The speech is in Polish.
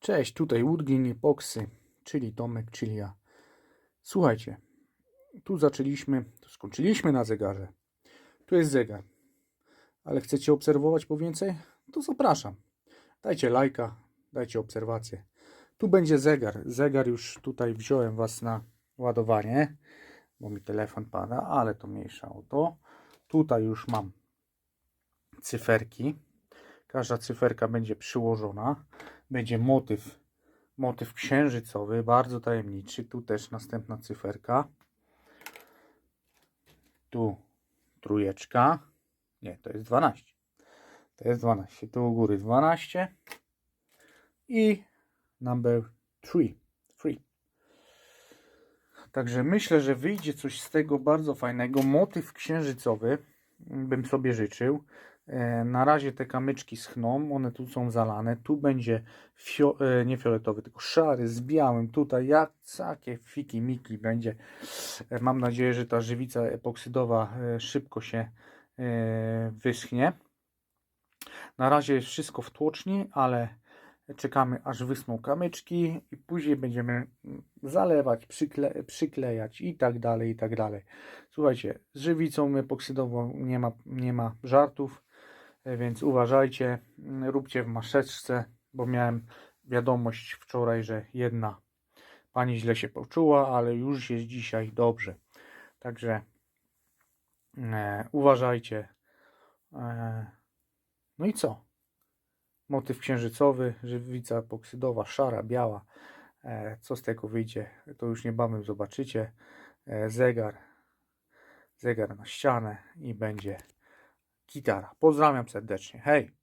Cześć, tutaj Woodgreen Epoxy, czyli Tomek, czyli ja. Słuchajcie, tu zaczęliśmy, tu skończyliśmy na zegarze. Tu jest zegar. Ale chcecie obserwować po więcej? To zapraszam. Dajcie lajka, dajcie obserwację. Tu będzie zegar. Zegar już tutaj wziąłem Was na ładowanie, bo mi telefon pada, ale to mniejsza o to. Tutaj już mam cyferki. Każda cyferka będzie przyłożona. Będzie motyw, motyw księżycowy, bardzo tajemniczy. Tu też następna cyferka. Tu trójeczka. Nie, to jest 12. To jest 12. Tu u góry 12. I number 3. 3. Także myślę, że wyjdzie coś z tego bardzo fajnego. Motyw księżycowy bym sobie życzył. E, Na razie te kamyczki schną, one tu są zalane. Tu będzie fio, e, nie fioletowy, tylko szary z białym. Tutaj jak takie fiki miki będzie. E, Mam nadzieję, że ta żywica epoksydowa szybko się wyschnie. Na razie jest wszystko w tłoczni, ale czekamy aż wyschną kamyczki i później będziemy mm, zalewać, przykle, przyklejać i tak dalej, i tak dalej. Słuchajcie, z żywicą epoksydową nie ma, nie ma żartów, więc uważajcie, mm, róbcie w maseczce, bo miałem wiadomość wczoraj, że jedna pani źle się poczuła, ale już jest dzisiaj dobrze. Także e, uważajcie. E, no i co? Motyw księżycowy, żywica epoksydowa, szara, biała. E, co z tego wyjdzie, to już niebawem zobaczycie. E, zegar, zegar na ścianę i będzie gitara. Pozdrawiam serdecznie. Hej!